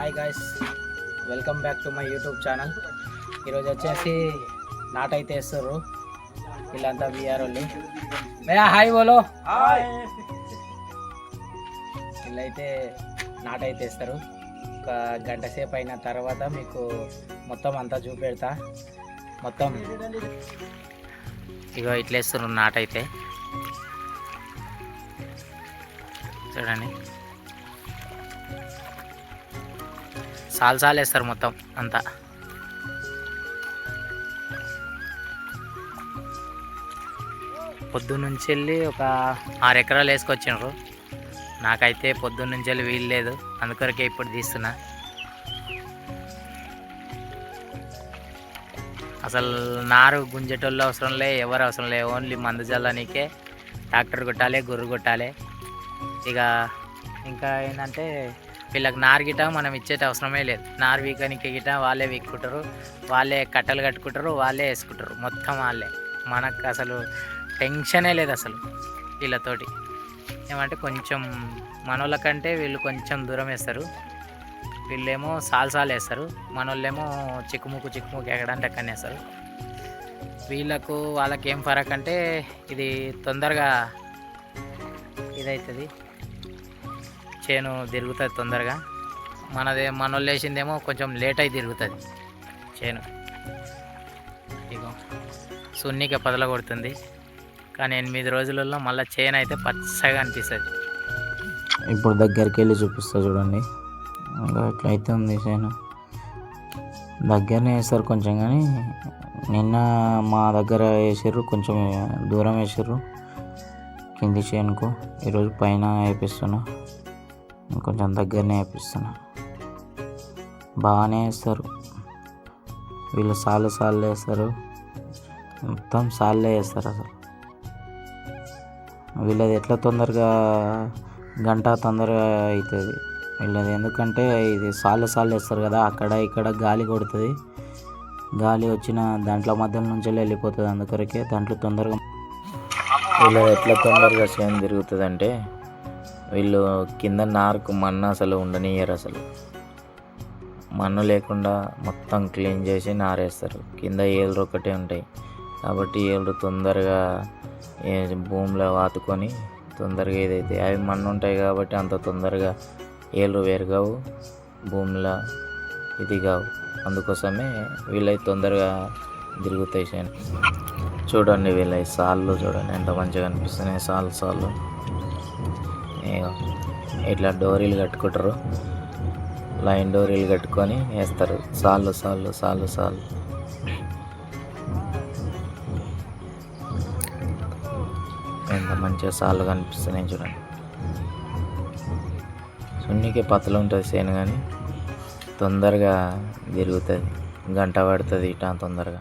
Hi guys welcome back to my YouTube channel ఈరోజు వచ్చేసి నాటైతే వేస్తారు వీళ్ళంతా బీఆర్ వాళ్ళు భయ్యా హాయ్ బోలో. వీళ్ళైతే నాటైతే వేస్తారు. ఒక గంట సేపు అయిన తర్వాత మీకు మొత్తం అంతా చూపెడతా. మొత్తం. ఇగో ఇట్లా వేస్తున్నారు నాటైతే. చూడండి. సాల్ వేస్తారు మొత్తం అంతా. పొద్దున్నుంచి వెళ్ళి ఒక ఆరు ఎకరాలు వేసుకొచ్చినారు నాకైతే పొద్దున్నుంచి వెళ్ళి వీలు లేదు అందుకొరకే ఇప్పుడు తీస్తున్నా. అసలు నారు గుంజేటోళ్ళు అవసరం లే ఎవరు అవసరం లే ఓన్లీ మందు చల్లనికే ట్రాక్టర్ కొట్టాలి గుర్రు కొట్టాలి. ఇక ఇంకా ఏంటంటే వీళ్ళకి నారు గిట మనం ఇచ్చేట అవసరమే లేదు. నారు వీకనికి గిట వాళ్ళే వీక్కుంటారు. వాళ్ళే కట్టలు కట్టుకుంటారు. వాళ్ళే వేసుకుంటారు. మొత్తం వాళ్ళే. మనకు అసలు టెన్షనే లేదు అసలు వీళ్ళతోటి. ఏమంటే కొంచెం మనోళ్ళ కంటే వీళ్ళు కొంచెం దూరం వేస్తారు. వీళ్ళేమో సాల్సాలు వేస్తారు. మనోళ్ళేమో చిక్కుముక్కు చిక్కుముక్కు ఎక్కడంటే అక్కడ వేస్తారు. వీళ్ళకు వాళ్ళకి ఏం ఫరక్ అంటే ఇది తొందరగా ఇదవుతుంది చేను తిరుగుతుంది తొందరగా. మనదే మనోళ్ళు వేసిందేమో కొంచెం లేట్ అయి తిరుగుతుంది చేను. ఇగో సున్నిక పదల కొడుతుంది. కానీ ఎనిమిది రోజులలో మళ్ళీ చేను అయితే పచ్చగా అనిపిస్తుంది. ఇప్పుడు దగ్గరికి వెళ్ళి చూపిస్తా చూడండి. ఇంకా ఎట్లయితే ఉంది చేను. దగ్గరనే వేస్తారు కొంచెం కానీ నిన్న మా దగ్గర వేసారు కొంచెం దూరం వేసారు కింది చేనుకు. ఈరోజు పైన వేపిస్తున్నా. కొంచెం దగ్గరనే వేపిస్తున్నా బాగానే వేస్తారు. వీళ్ళు సార్లు సార్లు వేస్తారు. మొత్తం సార్లే వేస్తారు అసలు. వీళ్ళది ఎట్లా తొందరగా గంట తొందరగా అవుతుంది. వీళ్ళది ఎందుకంటే ఇది సార్లు సార్లు వేస్తారు కదా అక్కడ ఇక్కడ గాలి కొడుతుంది. గాలి వచ్చిన దాంట్లో మధ్యలో నుంచి వెళ్ళిపోతుంది అందుకొరకే దాంట్లో తొందరగా వీళ్ళది ఎట్లా తొందరగా సేమ్ తిరుగుతుంది అంటే వీళ్ళు కింద నారుకు మన్ను అసలు ఉండనియరు అసలు. మన్ను లేకుండా మొత్తం క్లీన్ చేసి నారేస్తారు. కింద ఏళ్ళు ఒకటే ఉంటాయి. కాబట్టి ఏళ్ళు తొందరగా భూమిలో వాతుకొని తొందరగా ఇదైతే అవి మన్ను ఉంటాయి కాబట్టి అంత తొందరగా ఏళ్ళు వేరుగావు భూమిలో ఇది కావు అందుకోసమే వీళ్ళై తొందరగా తిరుగుతాయి. చూడండి వీళ్ళై సాళ్ళు చూడండి ఎంత మంచిగా అనిపిస్తున్నాయి. సాల్ సాళ్ళు. ఇట్లా డోరీలు కట్టుకుంటారు. లైన్ డోరీలు కట్టుకొని వేస్తారు. సాళ్ళు సాళ్ళు సాళ్ళు సాళ్ళు ఎంత మంచిగా సాళ్ళు కనిపిస్తున్నాయి చూడండి. సున్నికి పతలు ఉంటుంది చేను కానీ తొందరగా తిరుగుతుంది. గంట పడుతుంది ఇటా తొందరగా.